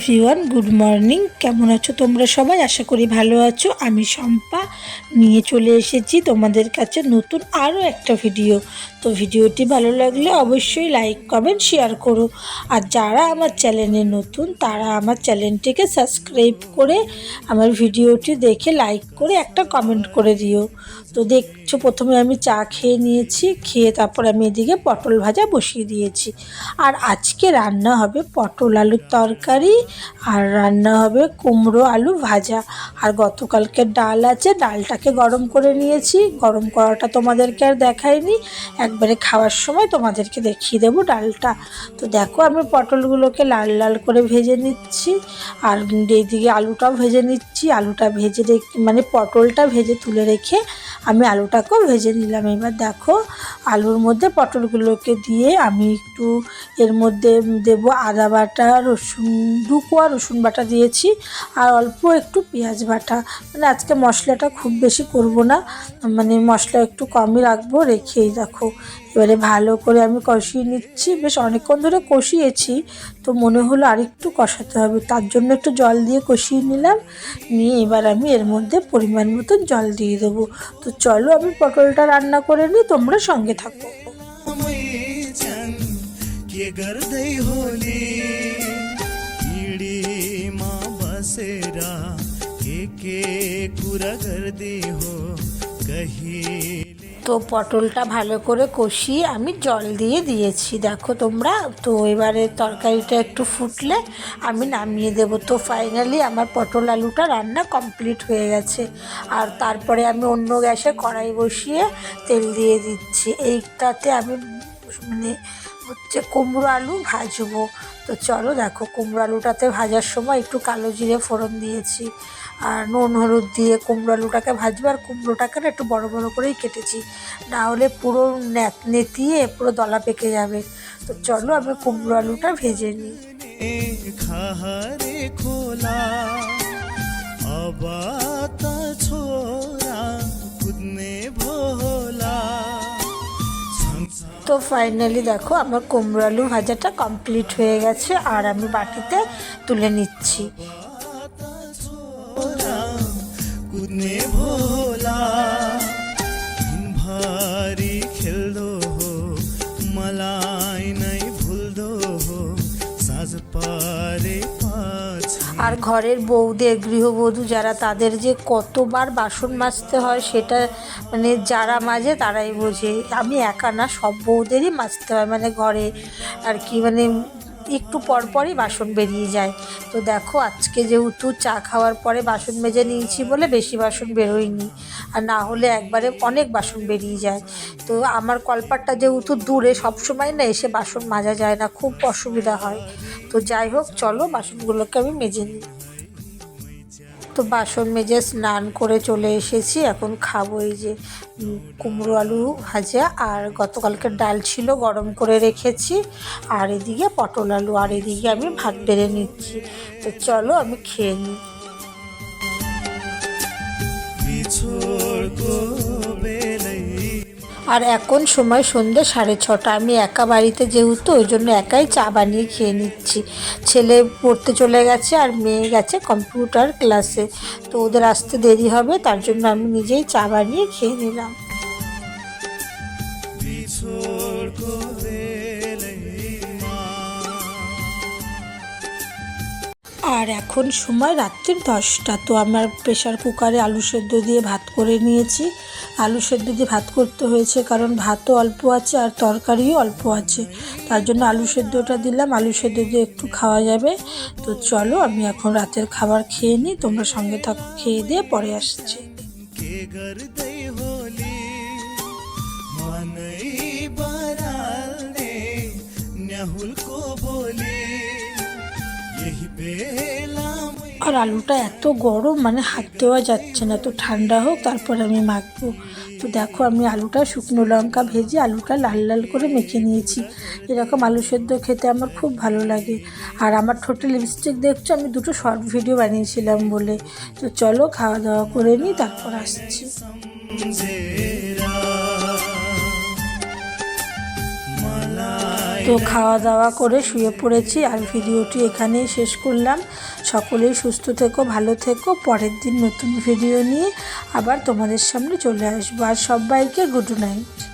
Everyone good morning কেমন আছো তোমরা সবাই? আশা করি ভালো আছো। আমি শম্পা। নিয়ে চলে এসেছি তোমাদের কাছে নতুন আরও একটা ভিডিও তো ভিডিওটি ভালো লাগলে অবশ্যই লাইক কমেন্ট শেয়ার করো। আর যারা আমার চ্যানেলে নতুন, তারা আমার চ্যানেলটিকে সাবস্ক্রাইব করে আমার ভিডিওটি দেখে লাইক করে একটা কমেন্ট করে দিও। তো দেখছ, প্রথমে আমি চা খেয়ে নিয়েছি, খেয়ে তারপর আমি এদিকে পটল ভাজা বসিয়ে দিয়েছি। আর আজকে রান্না হবে পটল আলুর তরকারি। আর রান্না হবে কুমড়ো, আলু ভাজা। আর গতকালকে ডাল আছে, ডালটাকে গরম করে নিয়েছি। গরম করাটা তোমাদেরকে আর দেখাইনি। একবারে খাওয়ার সময় তোমাদেরকে দেখিয়ে দেবো ডালটা। তো দেখো, আমি পটলগুলোকে লাল লাল করে ভেজে নিচ্ছি। আর এইদিকে আলুটাও ভেজে নিচ্ছি। আলুটা ভেজে রেখে মানে পটলটা ভেজে তুলে রেখে আমি আলুটাকেও ভেজে নিলাম। এবার দেখো, আলুর মধ্যে পটলগুলোকে দিয়ে আমি একটু এর মধ্যে দেব আদা বাটা, রসুন, দু কোয়া রসুন বাটা দিয়েছি আর অল্প একটু পেঁয়াজ বাটা। মানে আজকে মশলাটা খুব বেশি করব না মানে মশলা একটু কমই রাখব, রেখেই দেখো। এবারে ভালো করে আমি কষিয়ে নিচ্ছি বেশ অনেকক্ষণ ধরে কষিয়েছি তো মনে হলো আরেকটু কষাতে হবে তার জন্য একটু জল দিয়ে কষিয়ে নিলাম নিয়ে এবার আমি এর মধ্যে পরিমাণ মতন জল দিয়ে দেবো তো চলো আমি পটলটা রান্না করে নিই তোমরা सङ्गे থাকো मैछन् के गर्दै होली हिँडीमा बसेर के के कुरा गर्दै हो कहिले তো পটলটা ভালো করে কষিয়ে আমি জল দিয়ে দিয়েছি। দেখো তোমরা, তো এবারে তরকারিটা একটু ফুটলে আমি নামিয়ে দেব। তো ফাইনালি আমার পটল আলুটা রান্না কমপ্লিট হয়ে গেছে। আর তারপরে আমি অন্য গ্যাসে কড়াই বসিয়ে তেল দিয়ে দিচ্ছি। এইটাতে আমি মানে হচ্ছে কুমড়ো আলু ভাজবো। তো চলো দেখো, কুমড়ো আলুটাতে ভাজার সময় একটু কালো জিরে ফোড়ন দিয়েছি আর নুন হলুদ দিয়ে কুমড়ো আলুটাকে ভাজবো আর কুমড়োটাকে না একটু বড় বড় করেই কেটেছি। না হলে পুরো নেতিয়ে পুরো দলা পেকে যাবে। তো চলো আমি কুমড়ো আলুটা ভেজে নিই। खारे তো ফাইনালি দেখো আমার কুমড়ো আলু ভাজাটা কমপ্লিট হয়ে গেছে, আর আমি বাটিতে তুলে নিচ্ছি। ঘরের বউদের, গৃহবধূ যারা, তাদের যে কতবার বাসন মাজতে হয় সেটা মানে যারা মাজে তারাই বোঝে। আমি একা না, সব বউদেরই মাজতে হয়। মানে ঘরে আর কি মানে একটু পরপরই বাসন বেরিয়ে যায়। তো দেখো, আজকে যেহেতু চা খাওয়ার পরে বাসন মেজে নিয়েছি বলে বেশি বাসন বেরোয়নি। আর না হলে একবারে অনেক বাসন বেরিয়ে যায়। তো আমার কলপাটটা যেহেতু দূরে, সবসময় না এসে বাসন মাজা যায় না, খুব অসুবিধা হয়। তো যাই হোক, চলো বাসনগুলোকে আমি মেজে নিই। তো বাসন মেজে স্নান করে চলে এসেছি। এখন খাব এই যে কুমড়ো আলু ভাজা আর গতকালকে ডাল ছিল, গরম করে রেখেছি। আর এদিকে পটল আলু, আর এদিকে আমি ভাত বেড়ে নিচ্ছি। তো চলো আমি খেয়ে নিই। আর এখন সময় সন্ধ্যে সাড়ে ছটা। আমি একা বাড়িতে যেহেতু, ওই জন্য একাই চা বানিয়ে খেয়ে নিচ্ছি। ছেলে পড়তে চলে গেছে আর মেয়ে গেছে কম্পিউটার ক্লাসে। তো ওদের আসতে দেরি হবে, তার জন্য আমি নিজেই চা বানিয়ে খেয়ে নিলাম। আর এখন সময় রাত্রির দশটা। তো আমার প্রেশার কুকারে আলু সেদ্ধ দিয়ে ভাত করে নিয়েছি। আলু সেদ্ধ দিয়ে ভাত করতে হয়েছে কারণ ভাতও অল্প আছে আর তরকারিও অল্প আছে। তার জন্য আলু সেদ্ধটা দিলাম। আলু সেদ্ধ দিয়ে একটু খাওয়া যাবে। তো চলো, আমি এখন রাতের খাবার খেয়ে নিই। তোমরা সঙ্গে থাকো, খেয়ে দিয়ে পরে আসছি। আর আলুটা এত গরম মানে হাত দেওয়া যাচ্ছে না। তো ঠান্ডা হোক, তারপর আমি মাখবো। তো দেখো, আমি আলুটা শুকনো লঙ্কা ভেজে আলুটা লাল লাল করে মেখে নিয়েছি। এরকম আলু সেদ্ধ খেতে আমার খুব ভালো লাগে। আর আমার ঠোঁটে লিপস্টিক দেখছ, আমি দুটো শর্ট ভিডিও বানিয়েছিলাম বলে। তো চলো, খাওয়া দাওয়া করে নিই, তারপর আসছি। তো খাওয়া দাওয়া করে শুয়ে পড়েছি আর ভিডিওটি এখানেই শেষ করলাম। সকলেই সুস্থ থেকো, ভালো থেকো। পরের দিন নতুন ভিডিও নিয়ে আবার তোমাদের সামনে চলে আসব। আর সবাইকে গুড নাইট।